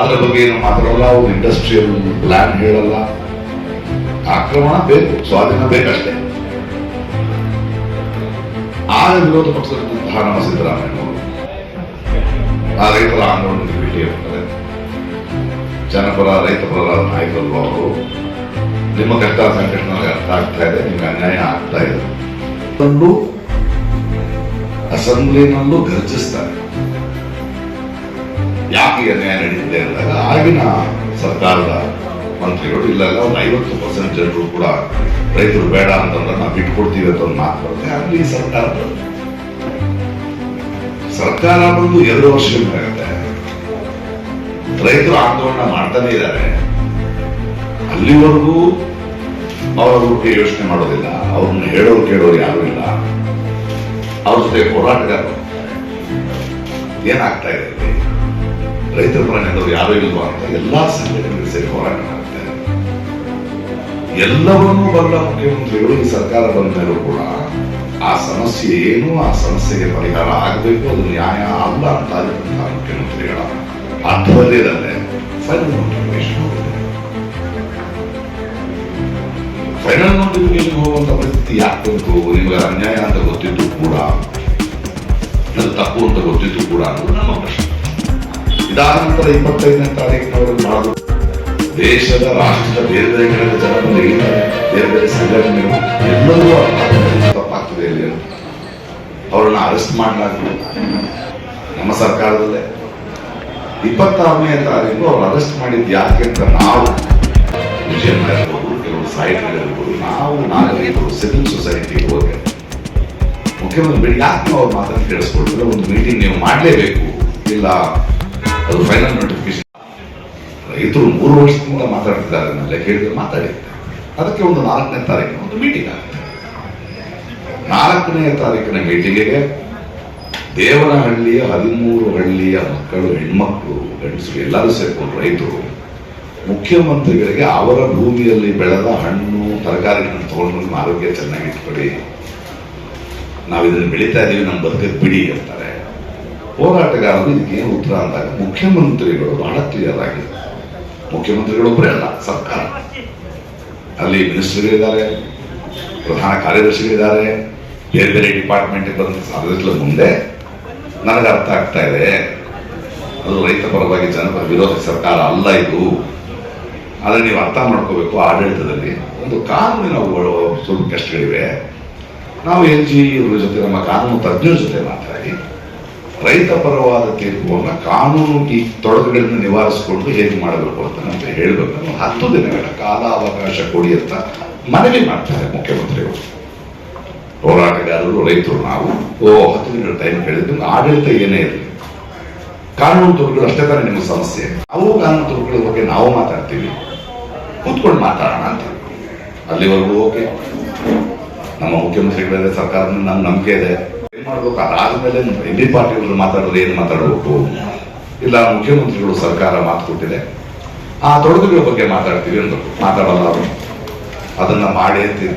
ಅದರ ಬಗ್ಗೆ ಏನು ಮಾತಾಡಲ್ಲ, ಅವ್ರು ಇಂಡಸ್ಟ್ರಿಯಲ್ ಪ್ಲಾನ್ ಹೇಳಲ್ಲ. ಆಕ್ರಮಣ ಬೇಕು, ಸ್ವಾಧೀನ ಬೇಕಷ್ಟೇ. ಆಗ ವಿರೋಧ ಪಕ್ಷದಂತಹ ನಮ್ಮ ಸಿದ್ದರಾಮಯ್ಯ ಆ ರೈತರ ಆಂದೋಲನಕ್ಕೆ ಭೇಟಿ ಆಗ್ತಾರೆ. ಜನಪರ, ರೈತಪರ ನಾಯಕರು ಅವರು. ನಿಮ್ಮ ಕಷ್ಟ ಸಂಕಷ್ಟ ಅರ್ಥ ಆಗ್ತಾ ಇದೆ, ನಿಮ್ಗೆ ಅನ್ಯಾಯ ಆಗ್ತಾ ಇದೆ. ಅಸೆಂಬ್ಲಿನಲ್ಲೂ ಗರ್ಜಿಸ್ತಾರೆ ಯಾಕೆ ನ್ಯಾಯ ನಡೀತಿದೆ ಅಂದಾಗ ಆಗಿನ ಸರ್ಕಾರದ ಮಂತ್ರಿಗಳು ಇಲ್ಲ ಒಂದು ಐವತ್ತು ಪರ್ಸೆಂಟ್ ಜನರು ಕೂಡ ರೈತರು ಬೇಡ ಅಂತಂದ್ರೆ ನಾವು ಬಿಟ್ಕೊಡ್ತೀವಿ ಅಂತ ಒಂದು ಮಾತು ಬರುತ್ತೆ. ಅಲ್ಲಿ ಸರ್ಕಾರ. ಸರ್ಕಾರ ಬಂದು ಎರಡು ವರ್ಷ ಆಗುತ್ತೆ. ರೈತರು ಆಂದೋಲನ ಮಾಡ್ತಾನೆ ಇದ್ದಾರೆ. ಅಲ್ಲಿವರೆಗೂ ಅವರ ಬಗ್ಗೆ ಯೋಚನೆ ಮಾಡೋದಿಲ್ಲ, ಅವ್ರನ್ನ ಹೇಳೋರು ಕೇಳೋರು ಯಾರು ಇಲ್ಲ. ಅವ್ರ ಜೊತೆ ಹೋರಾಟಗಾರರು ಏನಾಗ್ತಾ ಇದೆ? ರೈತರ ಪರ ನಿಲ್ಲೋರು ಯಾರು ಇಲ್ವಾ ಅಂತ ಎಲ್ಲಾ ಸಂಘಟನೆಗಳು ಸೇರಿ ಹೋರಾಟ ಮಾಡ್ತಾರೆ. ಎಲ್ಲವನ್ನೂ ಬಲ್ಲ ಮುಖ್ಯಮಂತ್ರಿಗಳು, ಈ ಸರ್ಕಾರ ಬಂದ ಮೇಲೂ ಕೂಡ ಆ ಸಮಸ್ಯೆ ಏನು, ಆ ಸಮಸ್ಯೆಗೆ ಪರಿಹಾರ ಆಗಬೇಕು, ಅದು ನ್ಯಾಯ ಅಲ್ಲ ಅಂತ ಆಗಿರುವಂತಹ ಮುಖ್ಯಮಂತ್ರಿಗಳ ಅಧ್ವರ್ಯದಲ್ಲೇ ಫೈನಲ್ ನೋಟಿಫಿಕೇಶನ್ ಫೈನಲ್ ನೋಟಿಫಿಕೇಶನ್ ಹೋಗುವಂತ ಪರಿಸ್ಥಿತಿ ಯಾಕೆ ಬಂತು? ನಿಮಗೆ ಅನ್ಯಾಯ ಅಂತ ಗೊತ್ತಿದ್ದು ಕೂಡ ಅದು ತಪ್ಪು ಅಂತ ಗೊತ್ತಿದ್ದು ಕೂಡ ಅನ್ನೋದು ನಮ್ಮ ಪ್ರಶ್ನೆ. ಇದಾದ ನಂತರ ಇಪ್ಪತ್ತೈದನೇ ತಾರೀಕಿನವರು ಮಾಡಲು ದೇಶದ ರಾಷ್ಟ್ರದ ಬೇರೆ ಬೇರೆ ಕಡೆ ಜನರು ಬೇರೆ ಬೇರೆ ಸಂಘಟನೆಗಳು ಎಲ್ಲರೂ ತಪ್ಪಾಗ್ತದೆ ಇಲ್ಲಿ. ಅವರನ್ನ ಅರೆಸ್ಟ್ ಮಾಡಲಾಗ್ತದೆ ನಮ್ಮ ಸರ್ಕಾರದಲ್ಲೇ. ಇಪ್ಪತ್ತಾರನೇ ತಾರೀಕು ಅವ್ರು ಅರೆಸ್ಟ್ ಮಾಡಿದ್ದು ಯಾಕೆ ಅಂತ ನಾವು ವಿಜಯನ್ ಇರ್ಬೋದು ಕೆಲವು ಸಾಹಿತ್ಯಗಳಿರ್ಬೋದು ನಾವು ನಾಗರಿಕರು ಸಿವಿಲ್ ಸೊಸೈಟಿಗೆ ಹೋಗಿ ಮುಖ್ಯಮಂತ್ರಿ ಯಾಕೆ ನೀವು ಅವ್ರ ಮಾತನ್ನು ಕೇಳಿಸ್ಕೊಳ್ತಾರೆ? ಒಂದು ಮೀಟಿಂಗ್ ನೀವು ಮಾಡಲೇಬೇಕು. ಇಲ್ಲ ಅದು ಫೈನಲ್ ನೋಟಿಫಿಕೇಶನ್ ರೈತರು ಮೂರು ವರ್ಷದಿಂದ ಮಾತಾಡ್ತಿದ್ದಾರೆ ಅದನ್ನೆಲ್ಲ ಹೇಳಿದ್ರೆ ಮಾತಾಡಿ. ಅದಕ್ಕೆ ಒಂದು ನಾಲ್ಕನೇ ತಾರೀಕಿನ ಒಂದು ಮೀಟಿಂಗ್ ಆಗುತ್ತೆ. ನಾಲ್ಕನೇ ತಾರೀಕಿನ ಮೀಟಿಂಗಿಗೆ ದೇವನಹಳ್ಳಿಯ ಹದಿಮೂರು ಹಳ್ಳಿಯ ಮಕ್ಕಳು, ಹೆಣ್ಮಕ್ಳು ಗಂಡಸರು ಎಲ್ಲರೂ ಸೇರ್ಕೊಂಡು ರೈತರು ಮುಖ್ಯಮಂತ್ರಿಗಳಿಗೆ ಅವರ ಭೂಮಿಯಲ್ಲಿ ಬೆಳೆದ ಹಣ್ಣು ತರಕಾರಿಗಳನ್ನು ತಗೊಂಡು ಆರೋಗ್ಯ ಚೆನ್ನಾಗಿ ಇಟ್ಕೊಳ್ಳಿ ನಾವು ಇದನ್ನು ಬೆಳೀತಾ ಇದೀವಿ ನಮ್ಮ ಬದುಕಕ್ಕೆ ಬಿಡಿ ಅಂತಾರೆ ಹೋರಾಟಗಾರರು ಇದಕ್ಕೆ ಏನು ಉತ್ತರ ಅಂದಾಗ ಮುಖ್ಯಮಂತ್ರಿಗಳು ಬಹಳ ಕ್ಲಿಯರ್ ಆಗಿದೆ ಮುಖ್ಯಮಂತ್ರಿಗಳೊಬ್ಬರೇ ಅಲ್ಲ, ಸರ್ಕಾರ. ಅಲ್ಲಿ ಮಿನಿಸ್ಟರ್ಗಳಿದ್ದಾರೆ, ಪ್ರಧಾನ ಕಾರ್ಯದರ್ಶಿಗಳಿದ್ದಾರೆ, ಬೇರೆ ಬೇರೆ ಡಿಪಾರ್ಟ್ಮೆಂಟ್ ಬಂದ ಸಾಧ್ಯಗಳ ಮುಂದೆ ನನಗೆ ಅರ್ಥ ಆಗ್ತಾ ಇದೆ. ಅದು ರೈತ ಪರವಾಗಿ ಜನಪರ ವಿರೋಧ ಸರ್ಕಾರ ಅಲ್ಲ ಇದು. ಆದರೆ ನೀವು ಅರ್ಥ ಮಾಡ್ಕೋಬೇಕು ಆಡಳಿತದಲ್ಲಿ. ಒಂದು ಕಾನೂನಿನ ಸ್ವಲ್ಪ ಕಷ್ಟಗಳಿವೆ. ನಾವು ಎಲ್ ಜಿ ಇವ್ರ ಜೊತೆ, ನಮ್ಮ ಕಾನೂನು ತಜ್ಞರ ಜೊತೆ ಮಾತಾಡಿ. ರೈತ ಪರವಾದ ತೀರ್ಪುವನ್ನು ಕಾನೂನು ಈ ತೊಡಕುಗಳನ್ನು ನಿವಾರಿಸಿಕೊಂಡು ಹೇಗೆ ಮಾಡಬೇಕು ಅಂತ ನಮಗೆ ಹೇಳಬೇಕು. ಹತ್ತು ದಿನಗಳ ಕಾಲಾವಕಾಶ ಕೊಡಿ ಅಂತ ಮನವಿ ಮಾಡ್ತಾರೆ ಮುಖ್ಯಮಂತ್ರಿಗಳು. ಹೋರಾಟಗಾರರು, ರೈತರು ನಾವು. ಓ, ಹತ್ತು ದಿನಗಳ ಟೈಮ್ ಕೇಳಿದ್ರೆ ಆಡಳಿತ ಏನೇ ಇರಲಿ. ಕಾನೂನು ತೊಡಕುಗಳು ಅಷ್ಟೇ ತಾನೇ ನಿಮ್ಮ ಸಮಸ್ಯೆ. ಅವು ಕಾನೂನು ತೊಡಕುಗಳ ಬಗ್ಗೆ ನಾವು ಮಾತಾಡ್ತೀವಿ. ಕೂತ್ಕೊಂಡು ಮಾತಾಡೋಣ ಅಂತ. ಅಲ್ಲಿವರೆಗೂ ಓಕೆ. ನಮ್ಮ ಮುಖ್ಯಮಂತ್ರಿಗಳಿದೆ ಸರ್ಕಾರದ ನಮ್ಮ ನಂಬಿಕೆ ಇದೆ. ಏನ್ ಮಾಡ್ಬೇಕು ಅದಾದ್ಮೇಲೆ ಎಂ ಡಿ ಮಾತಾಡೋದು ಏನ್ ಮಾತಾಡಬೇಕು? ಇಲ್ಲ, ಮುಖ್ಯಮಂತ್ರಿಗಳು ಸರ್ಕಾರ ಮಾತು ಕೊಟ್ಟಿದೆ. ಆ ತೊಡಕುಗಳ ಬಗ್ಗೆ ಮಾತಾಡ್ತೀವಿ ಅಂತ ಮಾತಾಡಲ್ಲ ಅದನ್ನ ಮಾಡಿ ಅಂತ